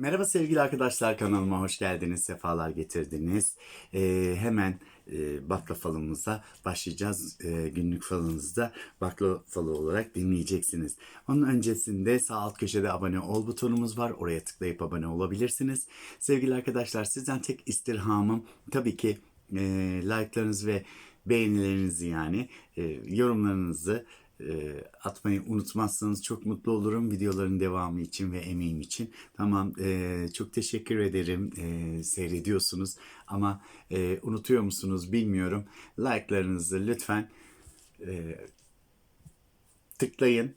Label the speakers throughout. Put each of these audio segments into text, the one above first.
Speaker 1: Merhaba sevgili arkadaşlar kanalıma hoş geldiniz, sefalar getirdiniz. Ee, hemen e, bakla falımıza başlayacağız. Ee, günlük falınızda bakla falı olarak dinleyeceksiniz. Onun öncesinde sağ alt köşede abone ol butonumuz var. Oraya tıklayıp abone olabilirsiniz. Sevgili arkadaşlar sizden tek istirhamım tabii ki e, like'larınız ve beğenilerinizi yani e, yorumlarınızı e, atmayı unutmazsanız çok mutlu olurum videoların devamı için ve emeğim için. Tamam e, çok teşekkür ederim e, seyrediyorsunuz ama e, unutuyor musunuz bilmiyorum. Like'larınızı lütfen e, tıklayın.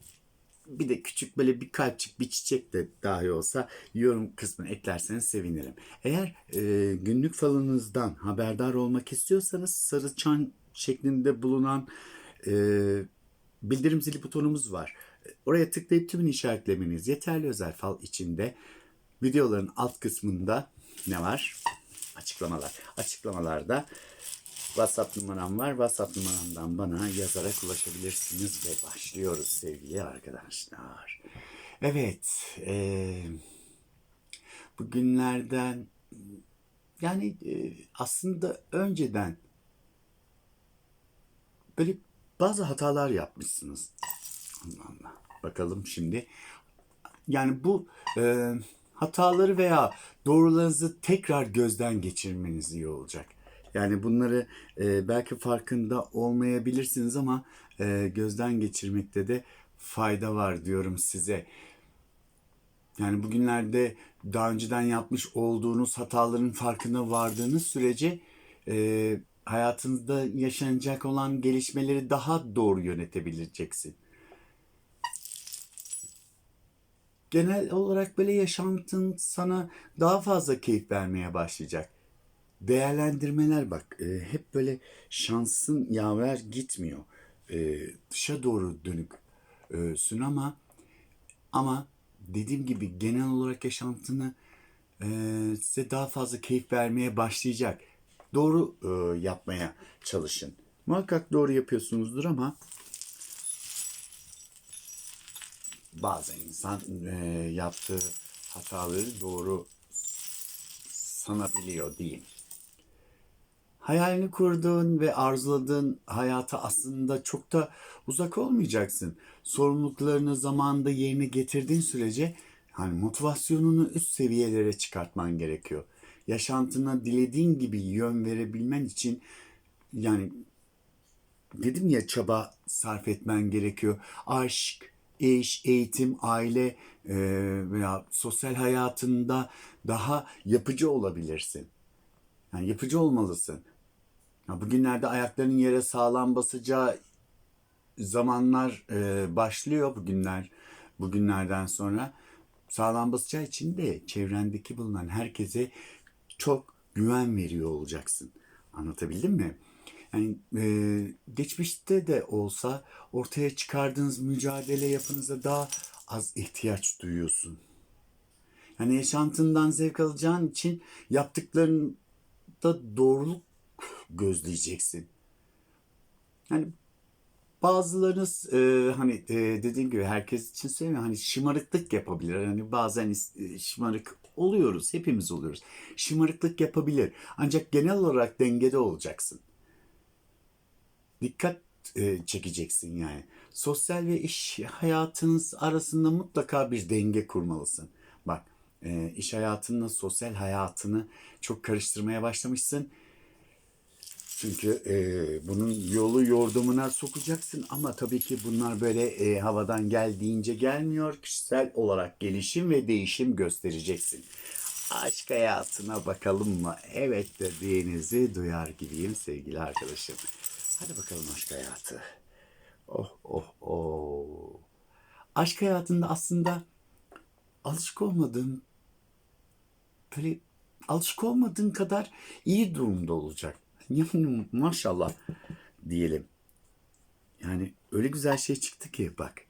Speaker 1: Bir de küçük böyle bir kalpçik bir çiçek de dahi olsa yorum kısmına eklerseniz sevinirim. Eğer e, günlük falınızdan haberdar olmak istiyorsanız sarı çan şeklinde bulunan e, bildirim zili butonumuz var. Oraya tıklayıp tümünü işaretlemeniz yeterli özel fal içinde. Videoların alt kısmında ne var? Açıklamalar. Açıklamalarda WhatsApp numaram var. WhatsApp numaramdan bana yazarak ulaşabilirsiniz ve başlıyoruz sevgili arkadaşlar. Evet, eee bugünlerden yani e, aslında önceden böyle bazı hatalar yapmışsınız. Allah Allah. Bakalım şimdi. Yani bu e, hataları veya doğrularınızı tekrar gözden geçirmeniz iyi olacak. Yani bunları e, belki farkında olmayabilirsiniz ama e, gözden geçirmekte de fayda var diyorum size. Yani bugünlerde daha önceden yapmış olduğunuz hataların farkına vardığınız sürece e, hayatınızda yaşanacak olan gelişmeleri daha doğru yönetebileceksin. Genel olarak böyle yaşantın sana daha fazla keyif vermeye başlayacak. Değerlendirmeler bak e, hep böyle şansın yaver gitmiyor. E, dışa doğru dönük e, ama ama dediğim gibi genel olarak yaşantını e, size daha fazla keyif vermeye başlayacak. Doğru e, yapmaya çalışın. Muhakkak doğru yapıyorsunuzdur ama bazen insan e, yaptığı hataları doğru sanabiliyor diyeyim. Hayalini kurduğun ve arzuladığın hayata aslında çok da uzak olmayacaksın. Sorumluluklarını zamanında yerine getirdiğin sürece hani motivasyonunu üst seviyelere çıkartman gerekiyor. Yaşantına dilediğin gibi yön verebilmen için yani dedim ya çaba sarf etmen gerekiyor. Aşk, eş, eğitim, aile e, veya sosyal hayatında daha yapıcı olabilirsin. Yani yapıcı olmalısın. Ya bugünlerde ayaklarının yere sağlam basacağı zamanlar e, başlıyor bugünler bugünlerden sonra sağlam basacağı için de çevrendeki bulunan herkese çok güven veriyor olacaksın. Anlatabildim mi? Yani e, geçmişte de olsa ortaya çıkardığınız mücadele yapınıza daha az ihtiyaç duyuyorsun. Yani yaşantından zevk alacağın için yaptıklarında doğruluk gözleyeceksin. Yani bazılarınız e, hani e, dediğim gibi herkes için söylemiyorum hani şımarıklık yapabilir. Hani bazen e, şımarık oluyoruz. Hepimiz oluyoruz. Şımarıklık yapabilir. Ancak genel olarak dengede olacaksın. Dikkat e, çekeceksin yani. Sosyal ve iş hayatınız arasında mutlaka bir denge kurmalısın. Bak e, iş hayatınla sosyal hayatını çok karıştırmaya başlamışsın. Çünkü e, bunun yolu yordamına sokacaksın ama tabii ki bunlar böyle e, havadan geldiğince gelmiyor. Kişisel olarak gelişim ve değişim göstereceksin. Aşk hayatına bakalım mı? Evet dediğinizi duyar gibiyim sevgili arkadaşım. Hadi bakalım aşk hayatı. Oh oh oh. Aşk hayatında aslında alışık olmadığın böyle alışık olmadığın kadar iyi durumda olacak. Yani maşallah diyelim. Yani öyle güzel şey çıktı ki bak.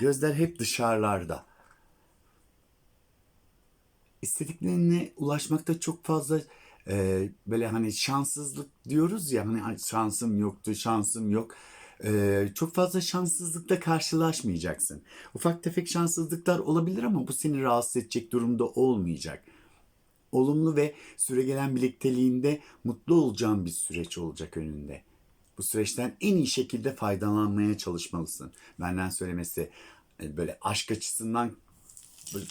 Speaker 1: Gözler hep dışarılarda. İstediklerine ulaşmakta çok fazla e, böyle hani şanssızlık diyoruz ya hani "Ay, şansım yoktu, şansım yok. e, çok fazla şanssızlıkla karşılaşmayacaksın. Ufak tefek şanssızlıklar olabilir ama bu seni rahatsız edecek durumda olmayacak. Olumlu ve süregelen birlikteliğinde mutlu olacağın bir süreç olacak önünde. Bu süreçten en iyi şekilde faydalanmaya çalışmalısın. Benden söylemesi e, böyle aşk açısından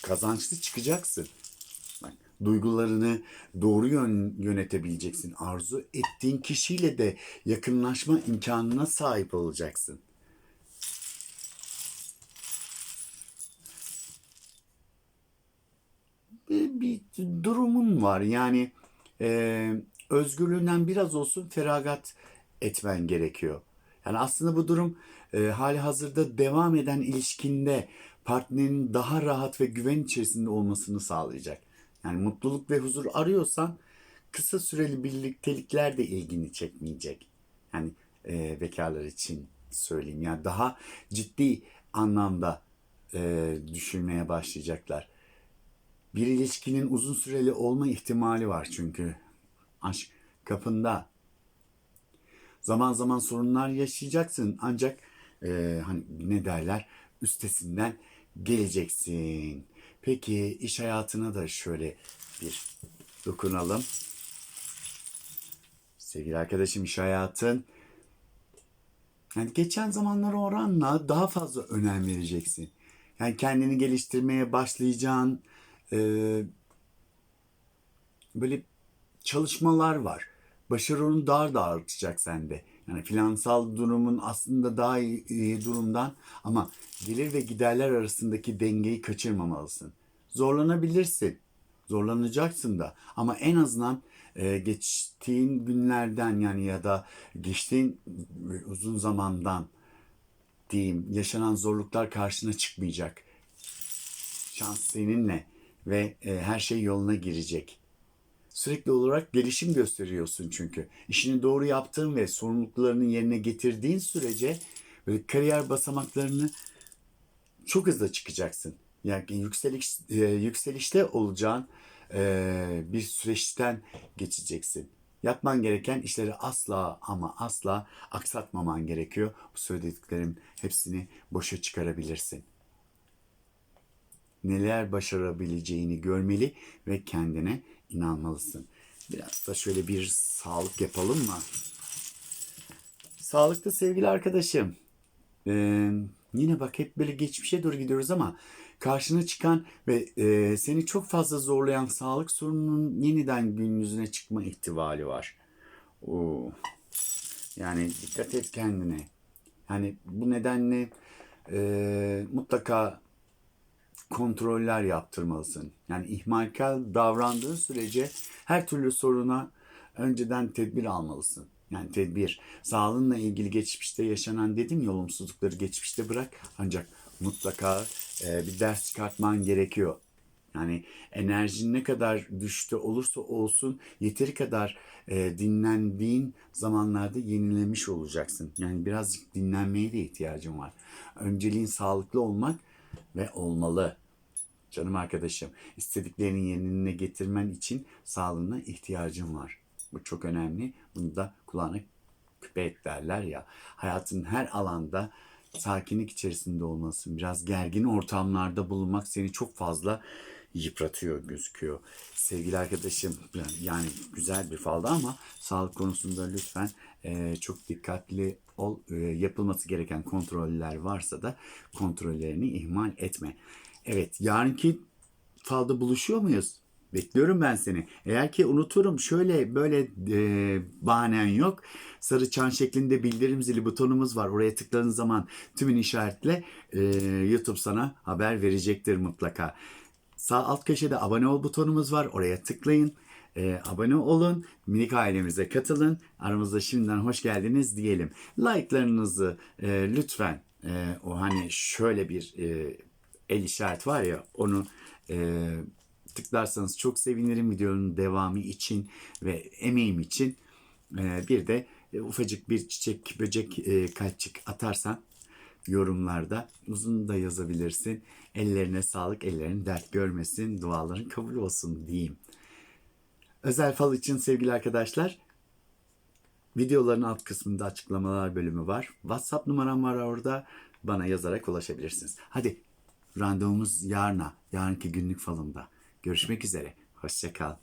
Speaker 1: kazançlı çıkacaksın. Bak, duygularını doğru yön, yönetebileceksin. Arzu ettiğin kişiyle de yakınlaşma imkanına sahip olacaksın. Bir, durumun var. Yani e, özgürlüğünden biraz olsun feragat etmen gerekiyor. Yani aslında bu durum e, hali hazırda devam eden ilişkinde partnerin daha rahat ve güven içerisinde olmasını sağlayacak. Yani mutluluk ve huzur arıyorsan kısa süreli birliktelikler de ilgini çekmeyecek. Yani e, bekarlar için söyleyeyim. Yani daha ciddi anlamda e, düşünmeye başlayacaklar. Bir ilişkinin uzun süreli olma ihtimali var çünkü. Aşk kapında. Zaman zaman sorunlar yaşayacaksın ancak e, hani ne derler üstesinden geleceksin. Peki iş hayatına da şöyle bir dokunalım. Sevgili arkadaşım iş hayatın yani geçen zamanlara oranla daha fazla önem vereceksin. Yani kendini geliştirmeye başlayacağın e, böyle çalışmalar var. Başarının daha da artacak sende. Yani finansal durumun aslında daha iyi durumdan ama gelir ve giderler arasındaki dengeyi kaçırmamalısın. Zorlanabilirsin. Zorlanacaksın da ama en azından e, geçtiğin günlerden yani ya da geçtiğin uzun zamandan diyeyim yaşanan zorluklar karşına çıkmayacak. Şans seninle ve e, her şey yoluna girecek. Sürekli olarak gelişim gösteriyorsun çünkü. İşini doğru yaptığın ve sorumluluklarını yerine getirdiğin sürece böyle kariyer basamaklarını çok hızlı çıkacaksın. Yani yükseliş, e, yükselişte olacağın e, bir süreçten geçeceksin. Yapman gereken işleri asla ama asla aksatmaman gerekiyor. Bu söylediklerim hepsini boşa çıkarabilirsin. Neler başarabileceğini görmeli ve kendine inanmalısın. Biraz da şöyle bir sağlık yapalım mı? Sağlıkta sevgili arkadaşım. Ee, yine bak hep böyle geçmişe doğru gidiyoruz ama karşına çıkan ve e, seni çok fazla zorlayan sağlık sorununun yeniden gün yüzüne çıkma ihtimali var. Oo. Yani dikkat et kendine. Yani bu nedenle e, mutlaka kontroller yaptırmalısın. Yani ihmalkar davrandığın sürece her türlü soruna önceden tedbir almalısın. Yani tedbir. Sağlığınla ilgili geçmişte yaşanan dedim ya olumsuzlukları geçmişte bırak. Ancak mutlaka e, bir ders çıkartman gerekiyor. Yani enerjin ne kadar düştü olursa olsun yeteri kadar e, dinlendiğin zamanlarda yenilemiş olacaksın. Yani birazcık dinlenmeye de ihtiyacın var. Önceliğin sağlıklı olmak ve olmalı. Canım arkadaşım, istediklerini yerine getirmen için sağlığına ihtiyacın var. Bu çok önemli. Bunu da kulağına küpe et derler ya. Hayatın her alanda sakinlik içerisinde olmasın. Biraz gergin ortamlarda bulunmak seni çok fazla yıpratıyor gözüküyor. Sevgili arkadaşım yani güzel bir falda ama sağlık konusunda lütfen e, çok dikkatli ol. E, yapılması gereken kontroller varsa da kontrollerini ihmal etme. Evet yarınki falda buluşuyor muyuz? Bekliyorum ben seni. Eğer ki unuturum şöyle böyle e, bahanen yok. Sarı çan şeklinde bildirim zili butonumuz var. Oraya tıkladığın zaman tümün işaretle e, YouTube sana haber verecektir mutlaka. Sağ alt köşede abone ol butonumuz var. Oraya tıklayın. E, abone olun. Minik ailemize katılın. Aramızda şimdiden hoş geldiniz diyelim. Like'larınızı e, lütfen e, o hani şöyle bir e, el işaret var ya onu e, tıklarsanız çok sevinirim videonun devamı için ve emeğim için. E, bir de e, ufacık bir çiçek, böcek, e, kalpçik atarsan yorumlarda uzun da yazabilirsin. Ellerine sağlık, ellerin dert görmesin, duaların kabul olsun diyeyim. Özel fal için sevgili arkadaşlar Videoların alt kısmında açıklamalar bölümü var. WhatsApp numaram var orada. Bana yazarak ulaşabilirsiniz. Hadi randevumuz yarına, yarınki günlük falımda. Görüşmek üzere. Hoşçakal.